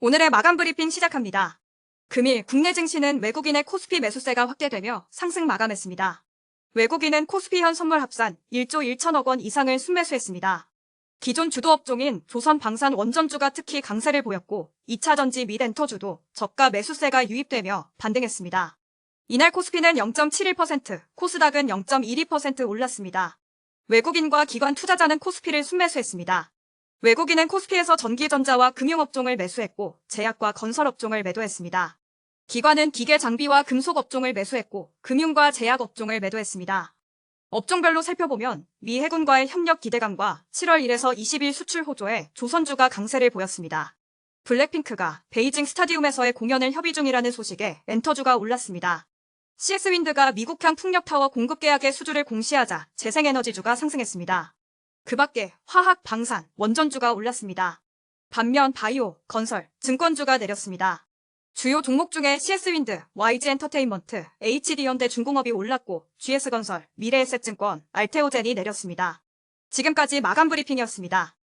오늘의 마감 브리핑 시작합니다. 금일 국내 증시는 외국인의 코스피 매수세가 확대되며 상승 마감했습니다. 외국인은 코스피 현 선물 합산 1조 1천억 원 이상을 순매수했습니다. 기존 주도 업종인 조선 방산 원전주가 특히 강세를 보였고 2차 전지 및 엔터주도 저가 매수세가 유입되며 반등했습니다. 이날 코스피는 0.71%, 코스닥은 0.12% 올랐습니다. 외국인과 기관 투자자는 코스피를 순매수했습니다. 외국인은 코스피에서 전기전자와 금융업종을 매수했고 제약과 건설업종을 매도했습니다. 기관은 기계 장비와 금속업종을 매수했고 금융과 제약업종을 매도했습니다. 업종별로 살펴보면 미 해군과의 협력 기대감과 7월 1에서 20일 수출 호조에 조선주가 강세를 보였습니다. 블랙핑크가 베이징 스타디움에서의 공연을 협의 중이라는 소식에 엔터주가 올랐습니다. CS윈드가 미국향 풍력타워 공급 계약의 수주를 공시하자 재생에너지주가 상승했습니다. 그 밖에 화학, 방산, 원전주가 올랐습니다. 반면 바이오, 건설, 증권주가 내렸습니다. 주요 종목 중에 CS윈드, YG엔터테인먼트, HD현대 중공업이 올랐고 GS건설, 미래에셋증권, 알테오젠이 내렸습니다. 지금까지 마감 브리핑이었습니다.